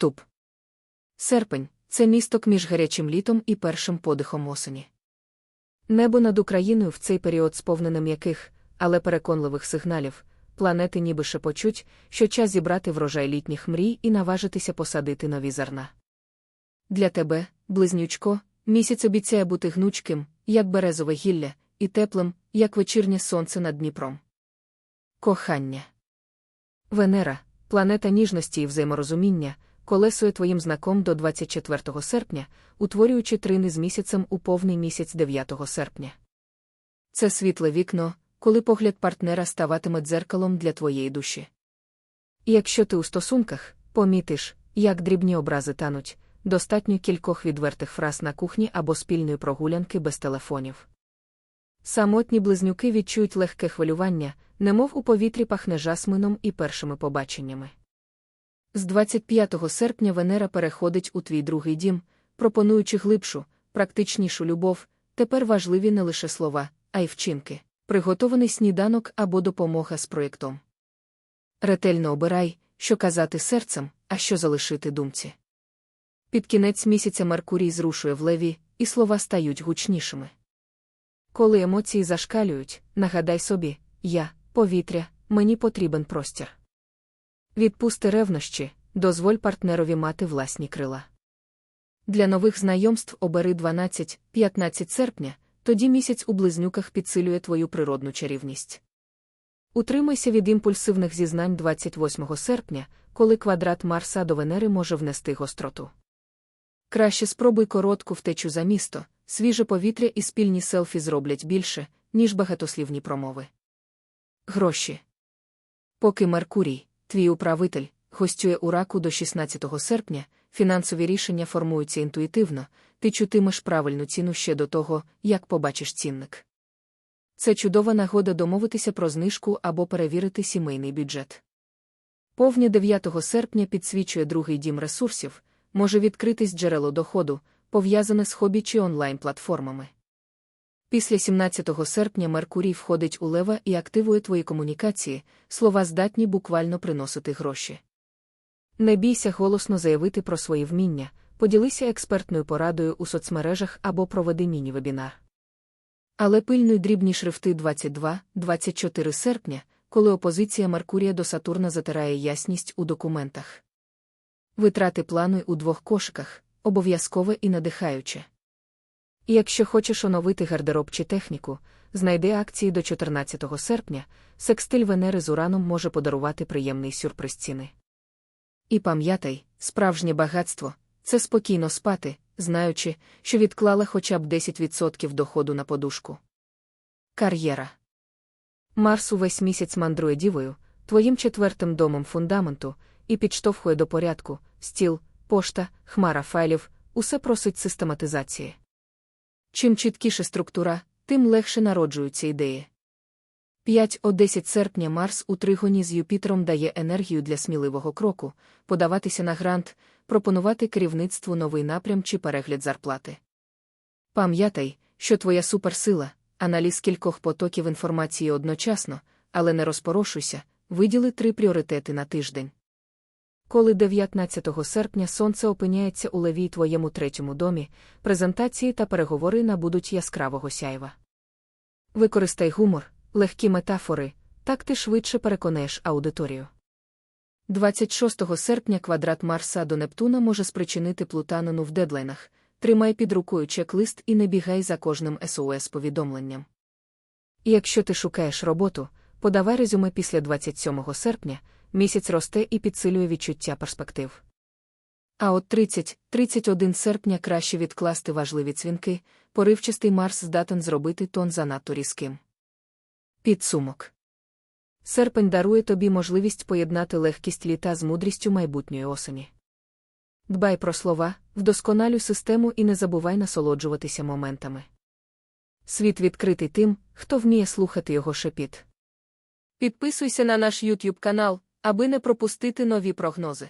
Вступ. Серпень це місток між гарячим літом і першим подихом осені. Небо над Україною в цей період сповнене м'яких, але переконливих сигналів. Планети ніби шепочуть, що час зібрати врожай літніх мрій і наважитися посадити нові зерна. Для тебе, близнючко, місяць обіцяє бути гнучким, як березове гілля, і теплим, як вечірнє сонце над Дніпром. Кохання. Венера, планета ніжності і взаєморозуміння, колесує твоїм знаком до 24 серпня, утворюючи трини з місяцем у повний місяць 9 серпня. Це світле вікно, коли погляд партнера ставатиме дзеркалом для твоєї душі. Якщо ти у стосунках, помітиш, як дрібні образи тануть, достатньо кількох відвертих фраз на кухні або спільної прогулянки без телефонів. Самотні близнюки відчують легке хвилювання, немов у повітрі пахне жасмином і першими побаченнями. З 25 серпня Венера переходить у твій другий дім, пропонуючи глибшу, практичнішу любов, тепер важливі не лише слова, а й вчинки, приготований сніданок або допомога з проєктом. Ретельно обирай, що казати серцем, а що залишити думці. Під кінець місяця Меркурій зрушує в леві, і слова стають гучнішими. Коли емоції зашкалюють, нагадай собі, я, повітря, мені потрібен простір. Відпусти ревнощі, дозволь партнерові мати власні крила. Для нових знайомств обери 12-15 серпня, тоді місяць у близнюках підсилює твою природну чарівність. Утримайся від імпульсивних зізнань 28 серпня, коли квадрат Марса до Венери може внести гостроту. Краще спробуй коротку втечу за місто, свіже повітря і спільні селфі зроблять більше, ніж багатослівні промови. Гроші. Поки Меркурій, твій управитель, гостює у раку до 16 серпня, фінансові рішення формуються інтуїтивно, ти чутимеш правильну ціну ще до того, як побачиш цінник. Це чудова нагода домовитися про знижку або перевірити сімейний бюджет. Повня 9 серпня підсвічує другий дім ресурсів, може відкритись джерело доходу, пов'язане з хобі чи онлайн-платформами. Після 17 серпня Меркурій входить у лева і активує твої комунікації, слова здатні буквально приносити гроші. Не бійся голосно заявити про свої вміння, поділися експертною порадою у соцмережах або проведи міні-вебінар. Але пильнуй дрібні шрифти 22-24 серпня, коли опозиція Меркурія до Сатурна затирає ясність у документах. Витрати плануй у двох кошиках, обов'язкове і надихаюче. І якщо хочеш оновити гардероб чи техніку, знайди акції до 14 серпня, секстиль Венери з Ураном може подарувати приємний сюрприз ціни. І пам'ятай, справжнє багатство це спокійно спати, знаючи, що відклала хоча б 10% доходу на подушку. Кар'єра Марс увесь місяць мандрує дівою, твоїм четвертим домом фундаменту, і підштовхує до порядку, стіл, пошта, хмара файлів, усе просить систематизації. Чим чіткіше структура, тим легше народжуються ідеї. 5 о 10 серпня Марс у тригоні з Юпітером дає енергію для сміливого кроку, подаватися на грант, пропонувати керівництву новий напрям чи перегляд зарплати. Пам'ятай, що твоя суперсила, аналіз кількох потоків інформації одночасно, але не розпорошуйся, виділи три пріоритети на тиждень. Коли 19 серпня сонце опиняється у левій твоєму третьому домі, презентації та переговори набудуть яскравого сяйва. Використай гумор, легкі метафори, так ти швидше переконаєш аудиторію. 26 серпня квадрат Марса до Нептуна може спричинити плутанину в дедлайнах. Тримай під рукою чек-лист і не бігай за кожним СОС повідомленням. Якщо ти шукаєш роботу, подавай резюме після 27 серпня місяць росте і підсилює відчуття перспектив. А от 30-31 серпня краще відкласти важливі цвінки, поривчастий Марс здатен зробити тон занадто різким. Підсумок Серпень дарує тобі можливість поєднати легкість літа з мудрістю майбутньої осені. Дбай про слова, вдосконалюй систему і не забувай насолоджуватися моментами. Світ відкритий тим, хто вміє слухати його шепіт. Підписуйся на наш YouTube канал, аби не пропустити нові прогнози.